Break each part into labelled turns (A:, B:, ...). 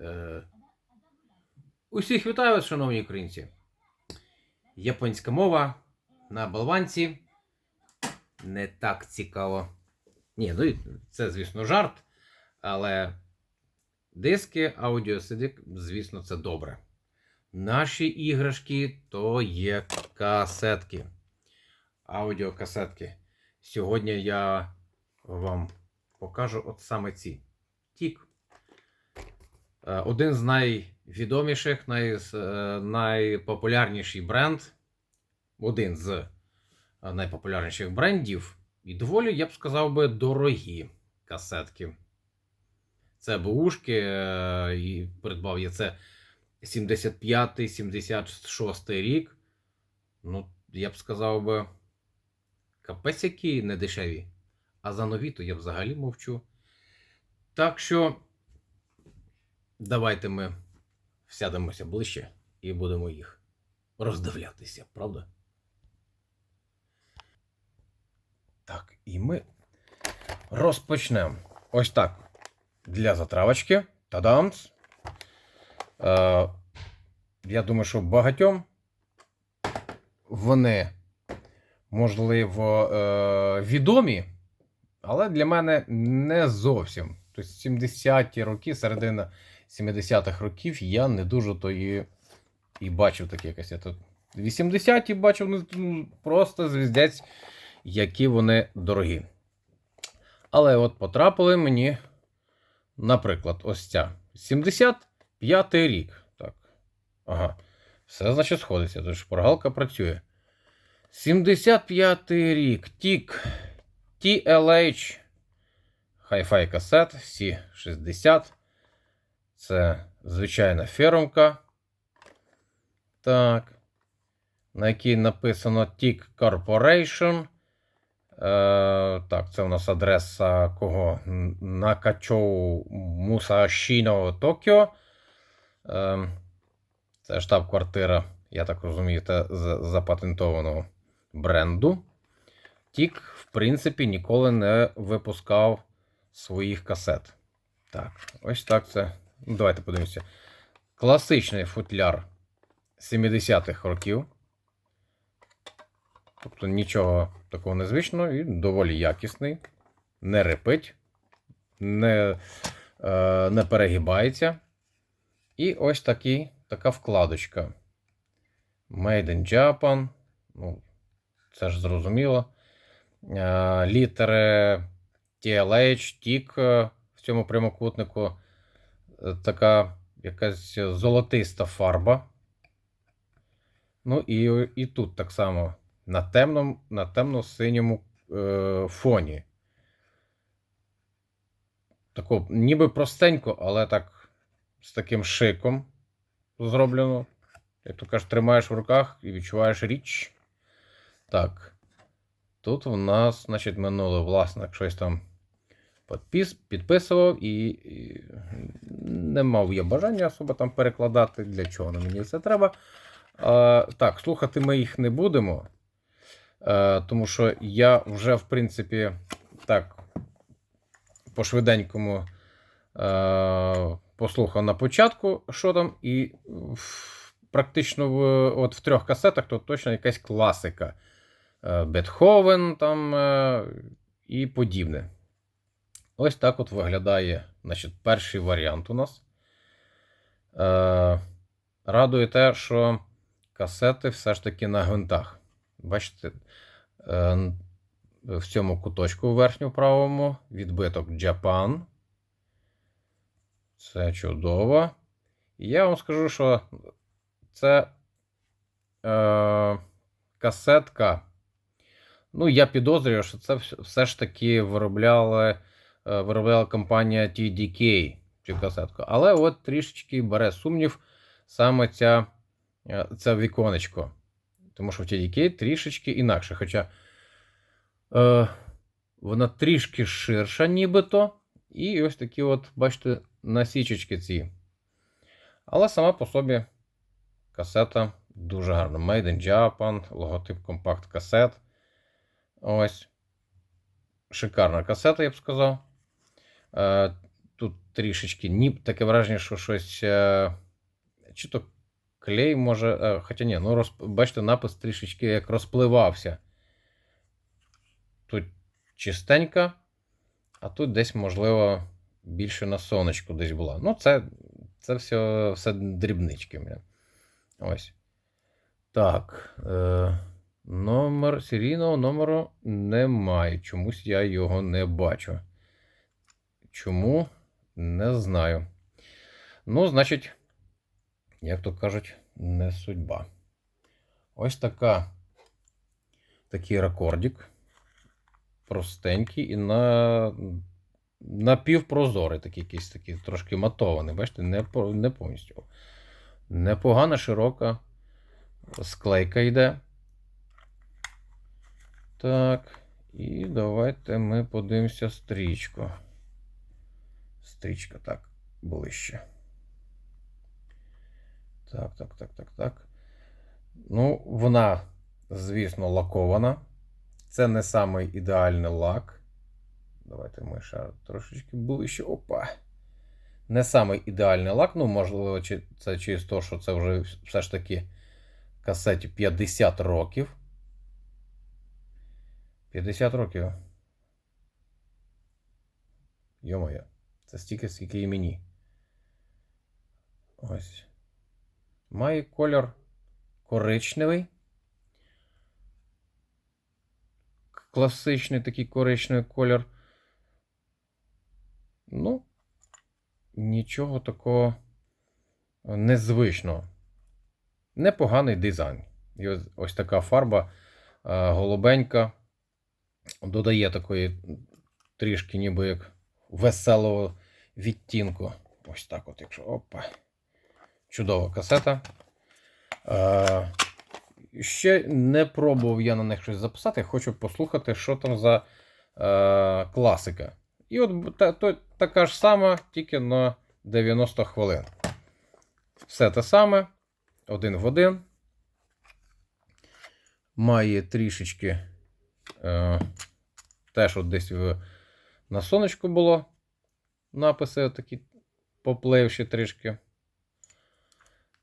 A: Е, Усіх вітаю, вас, шановні українці. Японська мова на болванці не так цікаво. Ні, ну це, звісно, жарт, але диски, аудіо звісно, це добре. Наші іграшки то є касетки. Аудіокасетки. Сьогодні я вам покажу от саме ці. Тік. Е, Один з найвідоміших, най, е, найпопулярніший бренд. Один з е, найпопулярніших брендів. І доволі, я б сказав би, дорогі касетки. Це бушки, і придбав я це 75-76 рік. Ну, я б сказав би, капець які недешеві. А за нові, то я взагалі мовчу. Так що, давайте ми сядемося ближче і будемо їх роздивлятися, правда? Так, і ми розпочнемо. Ось так. Для затравочки. Тадамс. Е, я думаю, що багатьом вони, можливо, е, відомі, але для мене не зовсім. Тобто 70-ті роки, середина 70-х років я не дуже то і, і бачив такі касети. 80-ті бачив ну, ну, просто звіздець, які вони дорогі. Але от потрапили мені, наприклад, ось ця. 75-й рік. Так. Ага. Все, значить, сходиться. Тож шпаргалка працює. 75-й рік. Тік. TLH. Hi-Fi касет C60. Це звичайна фермка. Так. На якій написано TIC Corporation. Е, так, це у нас адреса кого? Накачоу Мусашіно Токіо. Е, це штаб-квартира, я так розумію, та запатентованого бренду. Тік, в принципі, ніколи не випускав своїх касет. Так, ось так це. Давайте подивимося. Класичний футляр 70-х років. Тобто нічого такого незвичного і доволі якісний. Не репить, не, е, не перегибається. І ось такий, така вкладочка. Made in Japan. Ну, це ж зрозуміло. Е, літери TLH, TIC е, в цьому прямокутнику. Така якась золотиста фарба. Ну і, і тут так само на темному, на темно-синьому е, фоні. Тако, ніби простенько, але так з таким шиком зроблено. Як то кажеш, тримаєш в руках і відчуваєш річ. Так. Тут у нас, значить, минулий власник щось там підпис, підписував і, і не мав я бажання особо там перекладати, для чого на мені це треба. А, так, слухати ми їх не будемо. Е, тому що я вже, в принципі, так, по швиденькому е, послухав на початку, що там, і практично в, от в трьох касетах то точно якась класика. Е, Бетховен там і подібне. Ось так от виглядає значить, перший варіант у нас. Е, радує те, що касети все ж таки на гвинтах. Бачите, е, в цьому куточку верхньому правому відбиток Japan. Це чудово. І я вам скажу, що це е, касетка. Ну, я підозрюю, що це все ж таки виробляли, виробляла компанія TDK цю касетку. Але от трішечки бере сумнів саме ця, е, це віконечко. Тому що в TDK трішечки інакше. Хоча е, вона трішки ширша, нібито. І ось такі, от, бачите, насічечки ці. Але сама по собі касета дуже гарна. Made in Japan, логотип компакт касет. Ось. Шикарна касета, я б сказав. Е, тут трішечки ні, таке враження, що щось. Е, чи то клей може. Е, хоча ні, ну роз, бачите, напис трішечки як розпливався. Тут чистенька, а тут десь, можливо, більше на сонечку десь була. Ну, це, це все, все дрібнички. Ось. Так. Е, номер серійного номеру немає. Чомусь я його не бачу. Чому? Не знаю. Ну, значить, як то кажуть, не судьба. Ось така. Такий рекордик. Простенький і на напівпрозорий, такий якийсь такий трошки матований. Бачите, не, не повністю. Непогана, широка склейка йде. Так. І давайте ми подивимося стрічку. Стрічка, так, ближче. Так, так, так, так, так. Ну, вона, звісно, лакована. Це не самий ідеальний лак. Давайте ми ще трошечки ближче. Опа. Не самий ідеальний лак. Ну, можливо, це через те, що це вже все ж таки касеті 50 років. 50 років. Йо-моє, це стільки, скільки і мені. Ось. Має кольор коричневий. Класичний такий коричневий колір. Ну, нічого такого незвичного. Непоганий дизайн. І ось, ось така фарба е, голубенька. Додає такої трішки ніби як веселого відтінку. Ось так от, якщо. Опа. Чудова касета. Е, ще не пробував я на них щось записати. Хочу послухати, що там за е, класика. І от та, то, така ж сама, тільки на 90 хвилин. Все те саме, один в один. Має трішечки. Е, теж от десь в, на сонечку було написи такі попливші трішки.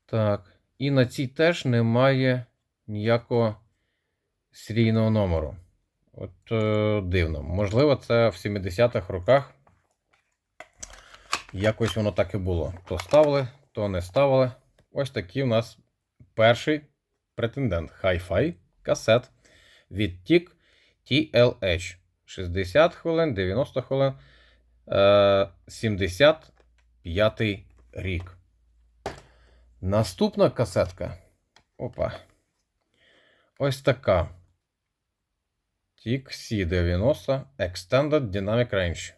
A: Так. І на цій теж немає ніякого серійного номеру. От е, дивно. Можливо, це в 70-х роках якось воно так і було. То ставили, то не ставили. Ось такий у нас перший претендент Hi-Fi касет від TIC TLH. 60 хвилин, 90 хвилин, 75 рік. Наступна касетка. Опа. Ось така. TIC C90 Extended Dynamic Range.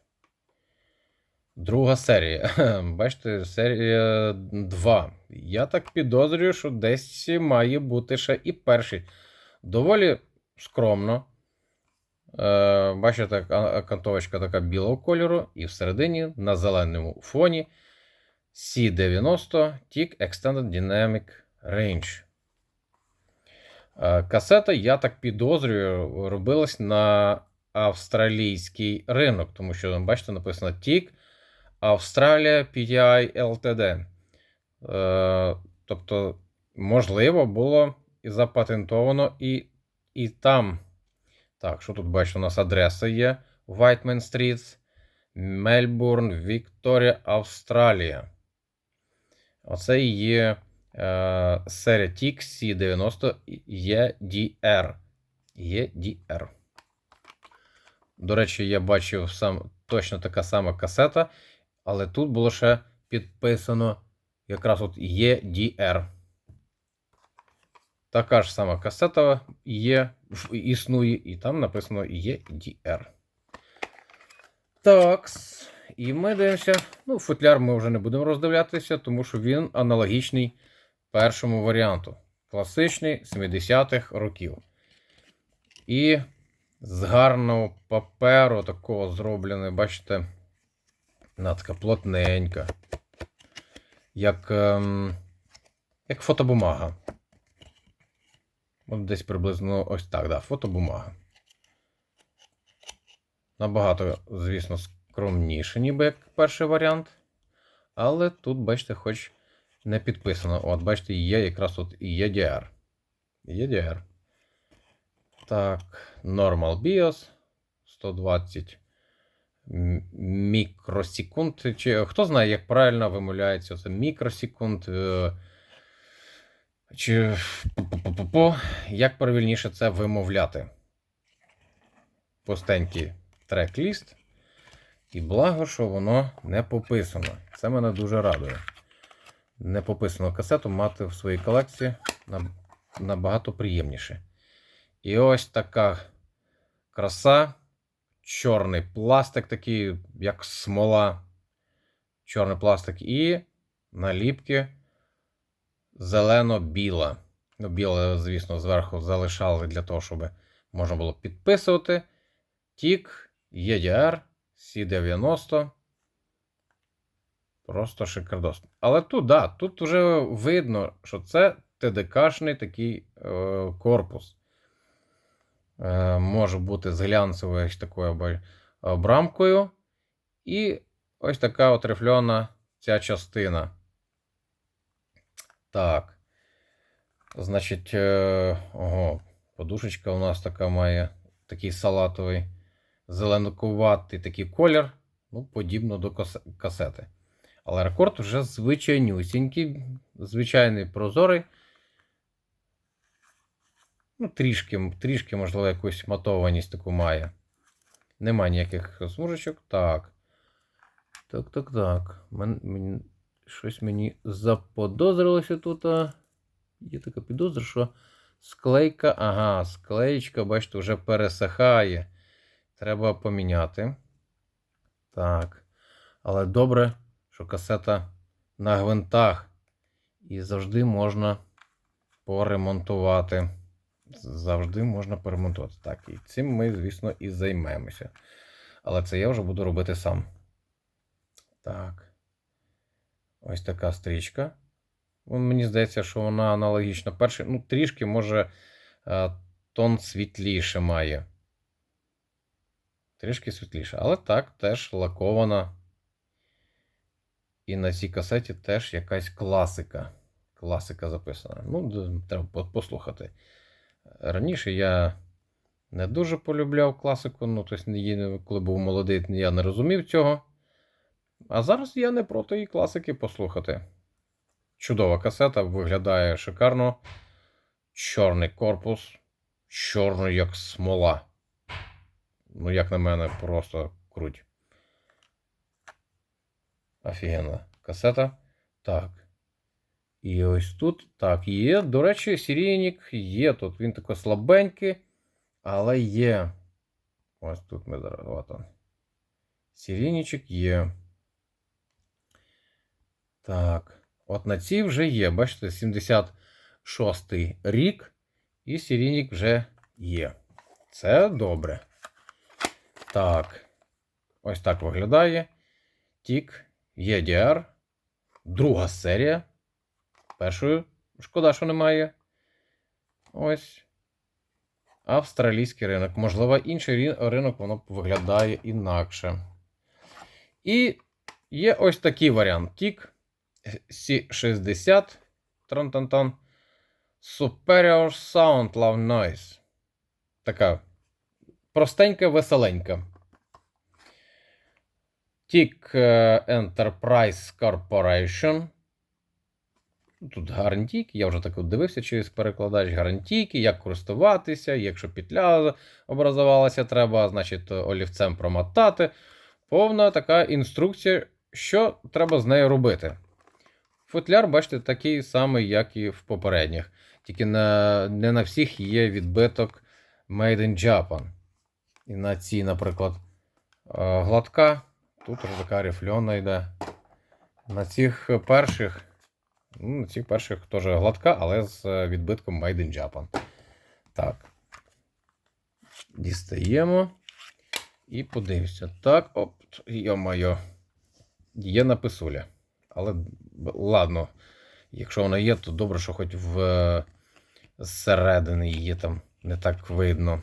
A: Друга серія. Бачите, серія 2. Я так підозрюю, що десь має бути ще і перший. Доволі скромно. Е, Бачите, ка- кантовочка така білого кольору, і всередині на зеленому фоні C90 TIC Extended Dynamic Range. Е, Касета, я так підозрюю, робилась на австралійський ринок, тому що, бачите, написано TIC Australia PTI LTD. Е, Тобто, можливо, було запатентовано і, і там. Так, що тут бачите, у нас адреса є. Whiteman Street, Мельбурн, Вікторія, Австралія. Оце і є е, серія TIC C90 EDR. EDR. До речі, я бачив сам точно така сама касета, але тут було ще підписано якраз от EDR. Така ж сама касета є, існує, і там написано EDR. Так. І ми дивимося. Ну, футляр ми вже не будемо роздивлятися, тому що він аналогічний першому варіанту. Класичний 70-х років. І з гарного паперу такого зроблений, бачите, вона така плотненька. Як, ем, як фотобумага. От десь приблизно ось так, да, фотобумага. Набагато, звісно, скромніше, ніби як перший варіант. Але тут, бачите, хоч не підписано. От, бачите, є якраз тут і EDR. EDR. Так, Normal BIOS 120 мікросекунд. Чи хто знає, як правильно вимовляється це мікросекунд. е, Чи як правильніше це вимовляти? Пустенький трек-ліст. І благо, що воно не пописано. Це мене дуже радує. Не пописану касету мати в своїй колекції набагато приємніше. І ось така краса. Чорний пластик, такий, як смола. Чорний пластик і наліпки зелено-біла. Ну, біле, звісно, зверху залишали для того, щоб можна було підписувати. Тік, EDR, C90. Просто шикардос. Але тут, да, тут вже видно, що це ТДКшний такий е, корпус. Е, може бути з глянцевою такою обрамкою. І ось така от рифльона ця частина. Так. Значить, е, ого, подушечка у нас така має такий салатовий, зеленкуватий такий колір. Ну, подібно до касети. Але рекорд вже звичайнюсінький, звичайний прозорий. Ну, трішки, трішки, можливо, якусь матованість таку має. Нема ніяких смужечок. Так. Так, так, так. Мен, щось мені заподозрилося тут. Є така підозра, що склейка. Ага, склеєчка, бачите, вже пересихає. Треба поміняти. Так. Але добре, що касета на гвинтах. І завжди можна поремонтувати. Завжди можна поремонтувати. Так, і цим ми, звісно, і займемося. Але це я вже буду робити сам. Так. Ось така стрічка. Мені здається, що вона аналогічна першій. Ну, трішки, може, е, тон світліше має. Трішки світліше. Але так, теж лакована. І на цій касеті теж якась класика. Класика записана. Ну, треба послухати. Раніше я не дуже полюбляв класику, ну, тобто, коли був молодий, я не розумів цього. А зараз я не проти і класики послухати. Чудова касета, виглядає шикарно. Чорний корпус, чорний як смола. Ну, як на мене, просто круть. Офігенна касета. Так. І ось тут. Так, є. До речі, серійник є тут. Він такий слабенький, але є. Ось тут ми зараз. Серійничок є. Так. От на цій вже є. Бачите, 76-й рік. І серійник вже є. Це добре. Так. Ось так виглядає. Тік EDR. Друга серія. Першою. Шкода, що немає. Ось. Австралійський ринок. Можливо, інший ринок воно виглядає інакше. І є ось такий варіант. Тік C60. Трон-тон-тон. Superior Sound Loud Noise. Така простенька, веселенька. Тік е, Enterprise Corporation. Тут гарантійки, я вже так дивився через перекладач гарантійки, як користуватися, якщо петля образувалася, треба, значить, олівцем промотати. Повна така інструкція, що треба з нею робити. Футляр, бачите, такий самий, як і в попередніх. Тільки на, не на всіх є відбиток Made in Japan. І на цій, наприклад, е, гладка. Тут вже така рифльона йде. На цих перших. Ну, на цих перших теж гладка, але з е, відбитком Made in Japan. Так. Дістаємо. І подивимося. Так, оп, йо-моє. Є написуля. Але ладно, якщо вона є, то добре, що хоч в е, зсередини її там не так видно.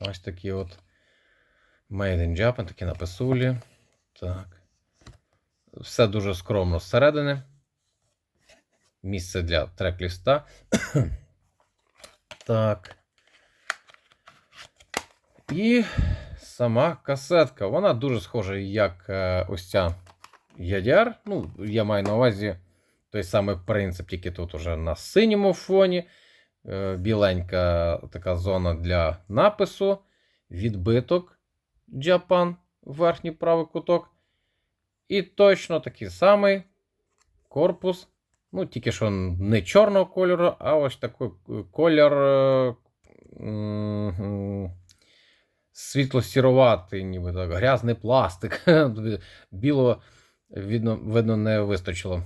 A: Ось такі от Made in Japan, такі написулі. Так. Все дуже скромно зсередини. Місце для трек-ліста. так. І сама касетка. Вона дуже схожа, як е, ось ця Ядяр. Ну, я маю на увазі той самий принцип, тільки тут уже на синьому фоні. Е, Біленька така зона для напису, відбиток Japan, верхній правий куток. І точно такий самий корпус. Ну, тільки що не чорного кольору, а ось такий колір е, світло-сіроватий, ніби так, грязний пластик. Білого, видно, видно, не вистачило.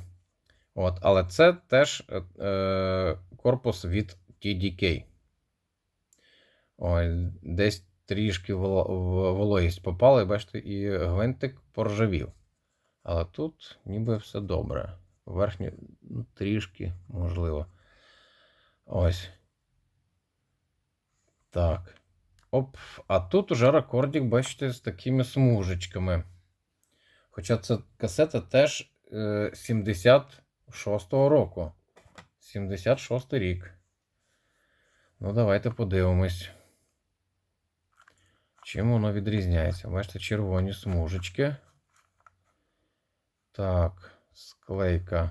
A: От, але це теж е, е, корпус від TDK. Ой, десь трішки вологість попала, і бачите, і гвинтик поржавів. Але тут ніби все добре. Верхнє ну, трішки, можливо. Ось. Так. Оп. А тут уже рекордик, бачите, з такими смужечками. Хоча це касета теж е, 76-го року. 76 рік. Ну, давайте подивимось. Чим воно відрізняється? Бачите, червоні смужечки. Так, склейка.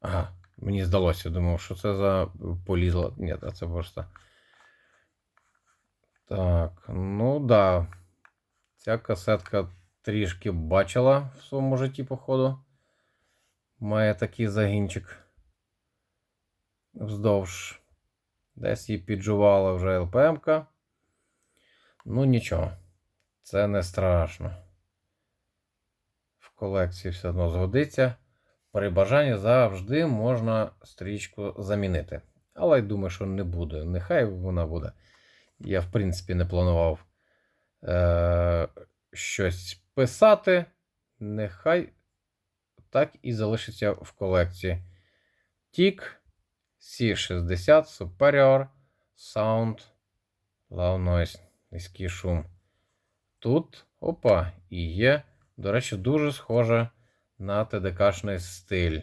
A: Ага, мені здалося, думав, що це за полізло. Ні, це просто. Так, ну да. Ця касетка трішки бачила в своєму житті, походу. Має такий загінчик. Вздовж. Десь її піджувала вже ЛПМ-ка. Ну нічого. Це не страшно. В колекції все одно згодиться. При бажанні завжди можна стрічку замінити. Але я думаю, що не буде. Нехай вона буде. Я, в принципі, не планував е- щось писати. Нехай так і залишиться в колекції. Тік C60 Superior Sound Low Noise. Низький шум. Тут, опа, і є, до речі, дуже схоже на ТДКшний стиль.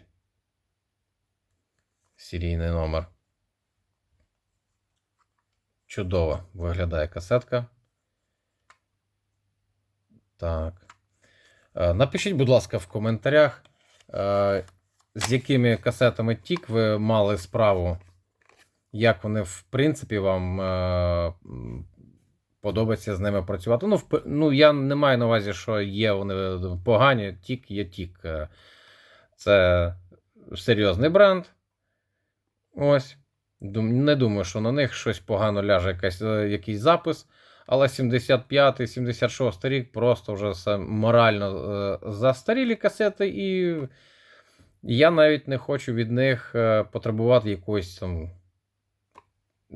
A: Серійний номер. Чудово виглядає касетка. Так. Е, Напишіть, будь ласка, в коментарях, е, з якими касетами тік ви мали справу, як вони, в принципі, вам е, подобається з ними працювати. Ну, в, ну, я не маю на увазі, що є вони погані, тік є тік. Це серйозний бренд. Ось. Не думаю, що на них щось погано ляже якась, е, якийсь запис. Але 75-й, 76 рік просто вже морально е, застарілі касети, і я навіть не хочу від них е, потребувати якоїсь там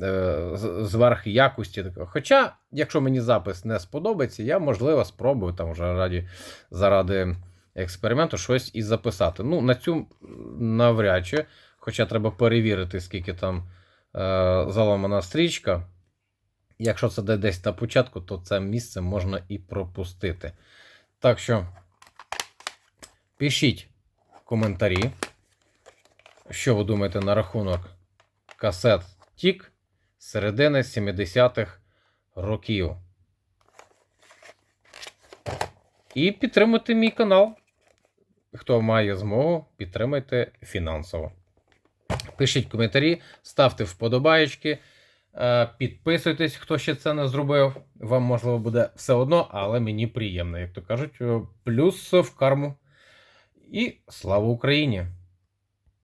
A: е, зверх якості. Хоча, якщо мені запис не сподобається, я, можливо, спробую там вже раді, заради експерименту щось і записати. Ну, на цю навряд чи, хоча треба перевірити, скільки там е, заломана стрічка. Якщо це десь на початку, то це місце можна і пропустити. Так що пишіть в коментарі, що ви думаєте на рахунок касет Тік середини 70-х років. І підтримуйте мій канал. Хто має змогу, підтримайте фінансово. Пишіть коментарі, ставте вподобаєчки. Е, Підписуйтесь, хто ще це не зробив. Вам, можливо, буде все одно, але мені приємно, як то кажуть, е, плюс в карму. І слава Україні!